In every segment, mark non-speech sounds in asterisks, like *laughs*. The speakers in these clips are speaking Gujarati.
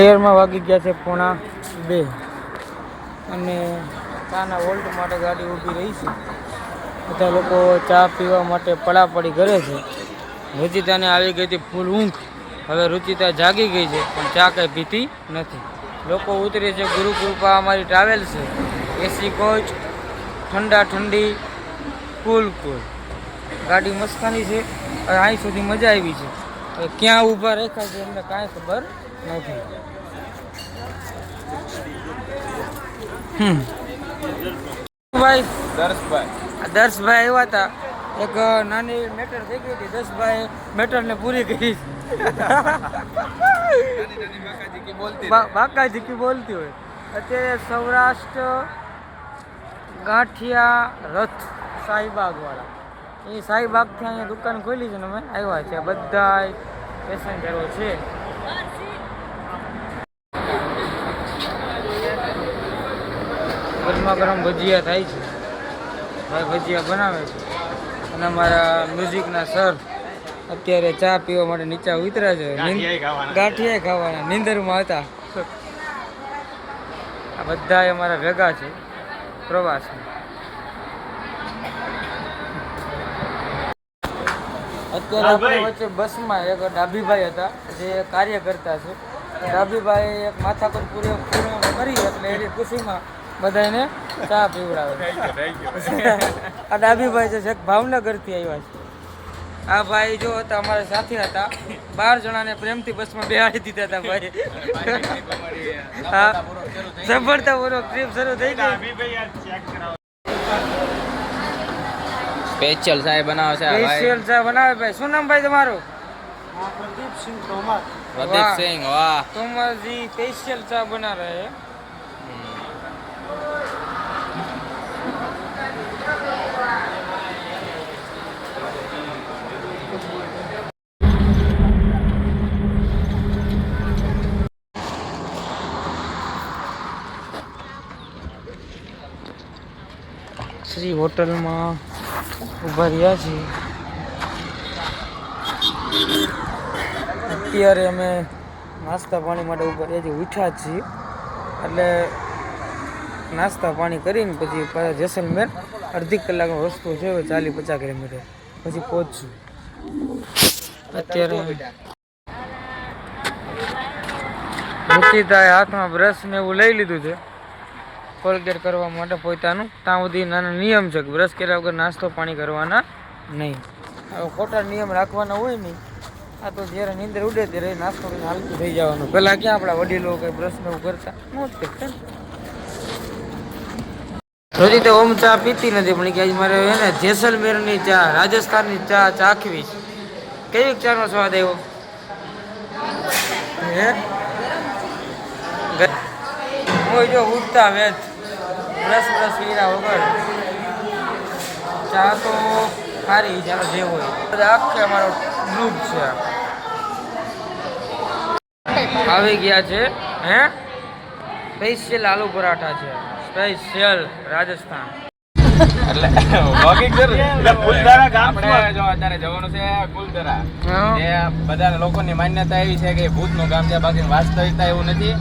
શહેરમાં વાગી ગયા છે પોણા બે. અને ચાના વોલ્ટ માટે ગાડી ઊભી રહી છે. બધા લોકો ચા પીવા માટે પડાપડી કરે છે. રુચિતાને આવી ગઈ હતી ફૂલ ઊંઘ. હવે રુચિતા જાગી ગઈ છે, પણ ચા કંઈ પીતી નથી. લોકો ઉતરે છે ગુરુકૃપા અમારી ટ્રાવેલ છે. એસી કોચ ઠંડા ઠંડી કુલ કુલ ગાડી મસ્તાની છે અહીં સુધી મજા આવી છે. ક્યાં ઊભા રાખ્યા છે, એમને કાંઈ ખબર નથી. ભાઈ દર્શભાઈ. દર્શભાઈ આવ્યા હતા. એક નાની મેટર થઈ ગઈ હતી. દર્શભાઈ મેટરને પૂરી કરી. બા- બાકા જીકી બોલતી હોય. અત્યારે સૌરાષ્ટ્ર ગાંઠિયા રથ શાહીબાગવાળા એ શાહીબાગથી અહીંયા દુકાન ખોલી છે ને અમે. આવ્યા છે. બધા પેસેન્જરો છે. ગરમા ગરમ ભજીયા થાય છે. ભાઈ ભજીયા બનાવે છે. અને અમારા મ્યુઝિકના સર અત્યારે ચા પીવા માટે નીચે ઉતર્યા છે. ગાંઠિયા ખાવાના. નીંદરમાં હતા. આ બધા અમારા ભેગા છે. પ્રવાસમાં અત્યારે આપણે વચ્ચે બસમાં એક ડાભીભાઈ હતા જે કાર્ય કરતા છે. ડાભીભાઈ એક માથાકૂટ પૂરે પૂર્ણ કરી એટલે એની ખુશીમાં બધાને ચા પીવડાવે આ ડાબીભાઈ છે છેક ભાવનગરથી આવ્યા છે. આ ભાઈ જો હતા અમારા સાથે હતા. બાર જણાને પ્રેમથી બસમાં બેહાડી દીધા હતા ભાઈ. સફળતા સફળતાપૂર્વક ટ્રીપ શરૂ થઈ ગઈ. સ્પેશિયલ સાહેબ બનાવે છે સ્પેશિયલ સાહેબ બનાવે ભાઈ. શું નામ ભાઈ તમારું? પ્રદીપસિંહ તોમર. પ્રદીપસિંહ વાહ. તોમરજી સ્પેશિયલ ચા બના રહે. શ્રી હોટલમાં ઊભા રહ્યા છીએ. અત્યારે અમે નાસ્તા પાણી માટે ઊભા રહ્યા છીએ, ઉઠ્યા છીએ. એટલે નાસ્તા પાણી કરીને પછી જેસલમેર અડધી કલાકનો રસ્તો છે ચાલી પચાસ કિલોમીટર. પછી પહોંચશું. અત્યારે રુચિતાએ હાથમાં બ્રશ ને એવું લઈ લીધું છે. કોલગેટ કરવા માટે પોતાનું ત્યાં સુધી નાના નિયમ છે કે બ્રશ કર્યા વગર નાસ્તો પાણી કરવાના નહીં. હવે ખોટા નિયમ રાખવાના હોય નહીં આ તો જ્યારે નીંદર ઉડે ત્યારે નાસ્તો કરીને હાલતું થઈ જવાનું. પહેલાં ક્યાં આપણા વડીલો કંઈ બ્રશ ને એવું કરતા નહોતું કરતા ને. રોજી તો ઓમ ચા પીતી નથી, પણ કે આજે મારે હે ને જેસલમેરની ચા, રાજસ્થાનની ચા ચાખવી કેવી ચાનો સ્વાદ આવ્યો? હે? જો ઉઠતા વેચ બ્રશ બ્રશ કર્યા વગર ચા તો સારી ચાલો જે હોય. આખે અમારો ગ્રુપ છે. આવી ગયા છે હે? સ્પેશિયલ આલુ પરાઠા છે. સ્પેશિયલ રાજસ્થાન. એટલે walking જરૂર. એટલે ફૂલદરા ગામ આપણે જો અત્યારે જવાનું છે ફૂલદરા હા. જે બધા લોકોની માન્યતા એવી છે કે ભૂતનું ગામ છે બાકી વાસ્તવિકતા એવું નથી.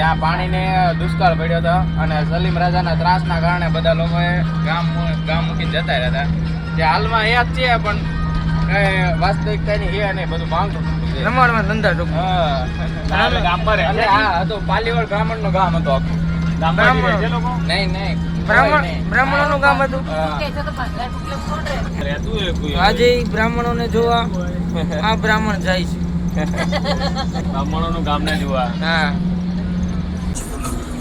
ત્યાં પાણીને દુષ્કાળ પડ્યો હતો અને સલીમ રાજાના ત્રાસના કારણે બધા લોકોએ ગામ ગામ મૂકીને જતા રહ્યા હતા. જે હાલમાં એ જ છે પણ કઈ વાસ્તવિકતા ની એ નહીં બધું માંગતું રમાડમાં ધંધા ટૂંક. અને આ હતું પાલીવડ બ્રાહ્મણનું ગામ હતું આખું. બ્રાહ્મણ? નહીં નહીં. બ્રાહ્મણ નહીં. બ્રાહ્મણોનું ગામ હતું. આજે બ્રાહ્મણોને જોવા આ બ્રાહ્મણ જાય છે. *laughs* બ્રાહ્મણોનું ગામ ને જોવા. હા.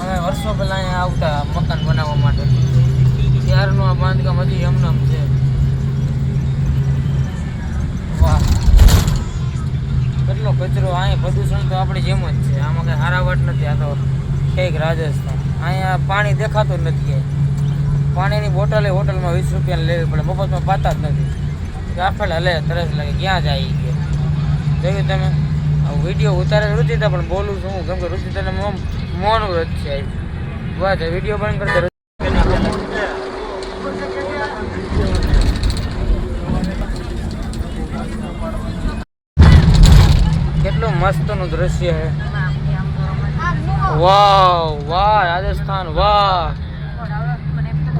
અમે વર્ષો પહેલાં અહીંયા આવતા મકાન બનાવવા માટે. ત્યારનું આ બાંધકામ હજી એમનેમ છે. વાહ. કેટલો કચરો, અહીંયા પ્રદૂષણ તો આપણે જેમ જ છે. આમાં કંઈ હારાવટ નથી, આ તો કંઈક રાજસ્થાન. અહીંયા પાણી દેખાતું નથી. પાણીની બોટલે હોટલમાં વીસ રૂપિયાની લેવી પડે. મફતમાં પાતા જ નથી. રાફેલ હલે તરસ લાગે. ક્યાં જાય કે? જોયું તમે? વીડિયો ઉતારે રુચિતા પણ બોલું છું કેમ કે રુચિતાને મોં મોનું વ્રત છે. વાત વીડિયો બંધ કરતો કેટલું મસ્તનું દ્રશ્ય છે. વાહ વાહ, રાજસ્થાન, વાહ.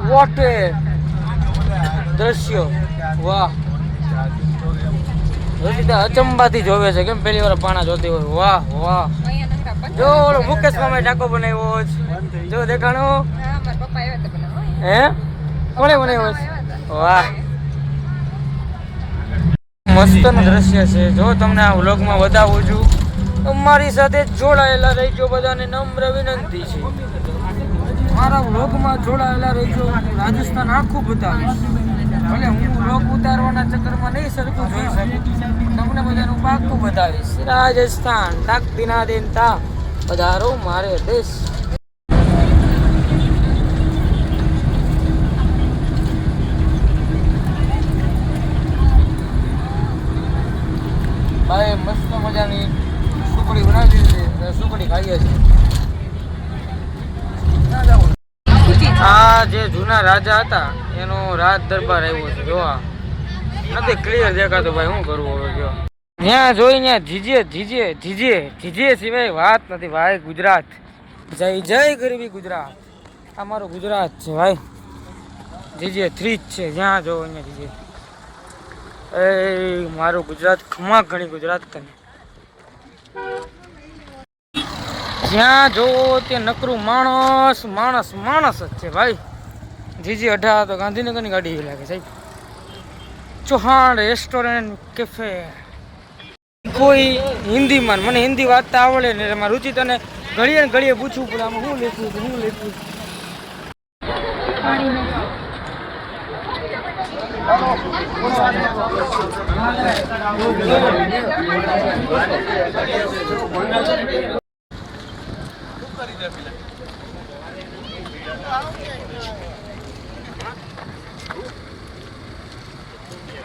વોટ દ્રશ્ય. વાહ. અચંબાથી જોવે છે. કેમ પહેલી વાર પાણા જોતી હોય? વાહ વાહ. જો ઓલો મુકેશ મામા ટાકો બનાવ્યો છે. જો દેખાણો. હે કોણે બનાવ્યો છે? વાહ. મસ્તનું દ્રશ્ય છે. જો તમને આ વ્લોગમાં બતાવું છું તો મારી સાથે જોડાયેલા રહીજો બધાને નમ્ર વિનંતી છે. મારા વ્લોગમાં જોડાયેલા રહીજો રાજસ્થાન આખું બતાવીશ. ભલે હું વ્લોગ ઉતારવાના ચક્કરમાં નહીં સરખું જોઈ શકું તમને બધાનું પાકું બતાવીશ. રાજસ્થાન તાક દિના દિન તા પધારો, મારે દેશ ભાઈ મસ્ત મજાની સુકડી બનાવી દીધી છે સુકડી ખાઈએ છીએ. આ જે જૂના રાજા હતા, એનો રાજ દરબાર આવ્યો છે, જોવા. નથી ક્લિયર દેખાતો, ભાઈ, શું કરવું હવે જો ત્યાં જોઈ ને જીજે જીજે જીજે જીજે સિવાય વાત નથી. ભાઈ, ગુજરાત. જય જય ગરવી ગુજરાત. આ મારું ગુજરાત છે, ભાઈ. જીજે થ્રી જ છે, જ્યાં જો અહીંયા જીજે. એ મારું ગુજરાત ખમા ઘણી ગુજરાત તને. જ્યાં જોવો તે નકરું માણસ માણસ માણસ જ છે, ભાઈ. જીજી અઢાર તો ગાંધીનગરની ગાડી લાગે સાહેબ. ચૌહાણ રેસ્ટોરન્ટ કેફે કોઈ હિન્દીમાં, મને હિન્દી વાંચતા આવડે ને એમાં રુચિ તને ઘડીએ ને ઘડીએ પૂછવું પડે, આમાં શું લખ્યું છે શું લખ્યું છે?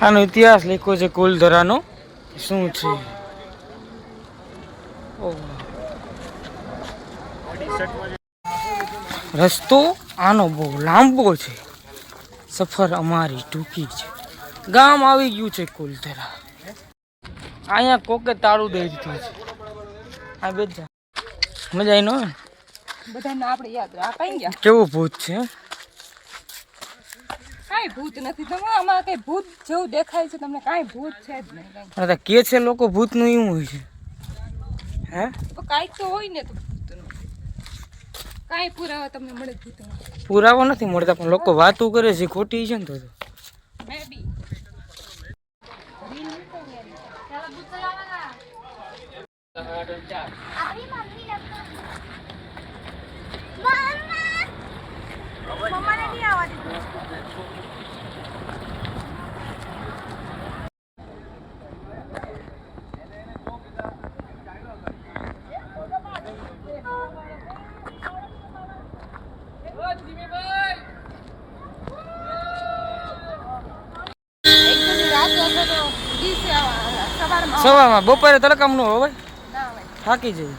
આનો ઇતિહાસ લખ્યો છે કુલધરાનો, શું છે. રસ્તો આનો બહુ લાંબો છે. સફર અમારી ટૂંકી છે. ગામ આવી ગયું છે કુલધરા. અહીંયા કોકે તાળું દઈ દીધું છે. આ બેજા મજા આવી ન? બધાને આપણે યાદ રાખાઈ ગયા. કેવું ભૂત છે કાંઈ ભૂત નથી. તમે આમાં કઈ ભૂત જેવું દેખાય છે? તમને કાંઈ ભૂત છે જ નહીં. કે છે લોકો ભૂતનું એવું હોય છે? હે? તો કાંઈક તો હોય ને તો ભૂતનું. કાંઈ પુરાવા તમને મળે ભૂતનો પુરાવો નથી મળતા પણ લોકો વાતો કરે છે ખોટી છે ને તો તો. મે બી. સવારમાં બપોરે તડકામનું હોય? થાકી જઈએ.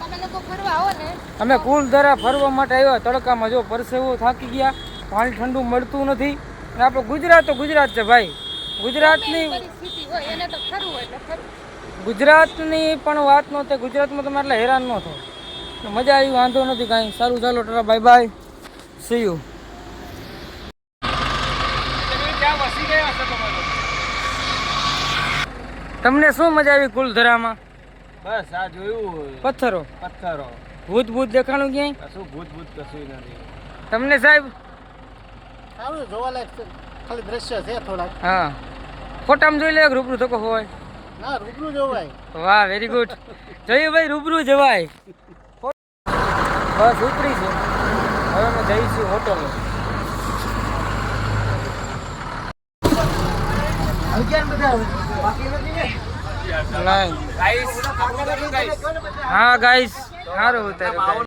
તમે લોકો ફરવા આવો ને. અમે કુલ ધરા ફરવા માટે આવ્યા. તડકામાં જો પરસેવો થાકી ગયા. પાણી ઠંડુ મળતું નથી. અને આપણું ગુજરાત તો ગુજરાત છે ભાઈ. ગુજરાતની પરિસ્થિતિ હોય એને તો ફરવું હોય એટલે ફરવું. ગુજરાતની પણ વાત ન થાય. ગુજરાતમાં તમે એટલે હેરાન ન થાય. મજા આવી વાંધો નથી કાંઈ. સારું ચાલો tata bye bye. See you તમને શું મજા આવી કુલધરામાં? બસ આ જોયું પથ્થરો? પથ્થરો. ભૂત ભૂત દેખાણું ક્યાંય? કશું ભૂત ભૂત કશું નથી. તમને સાહેબ? સારું જોવાલાયક છે. ખાલી દ્રશ્ય છે થોડાક. હા. ફોટામાં જોઈ લે રૂબરૂ થકો હોય. ના રૂબરૂ જોવાય. વાહ વેરી ગુડ જોયું ભાઈ રૂબરૂ જવાય. બસ ઉતરી છે. હવે અમે જઈશું હોટલ. હા ગાઈસ સારું ઉતાર્યું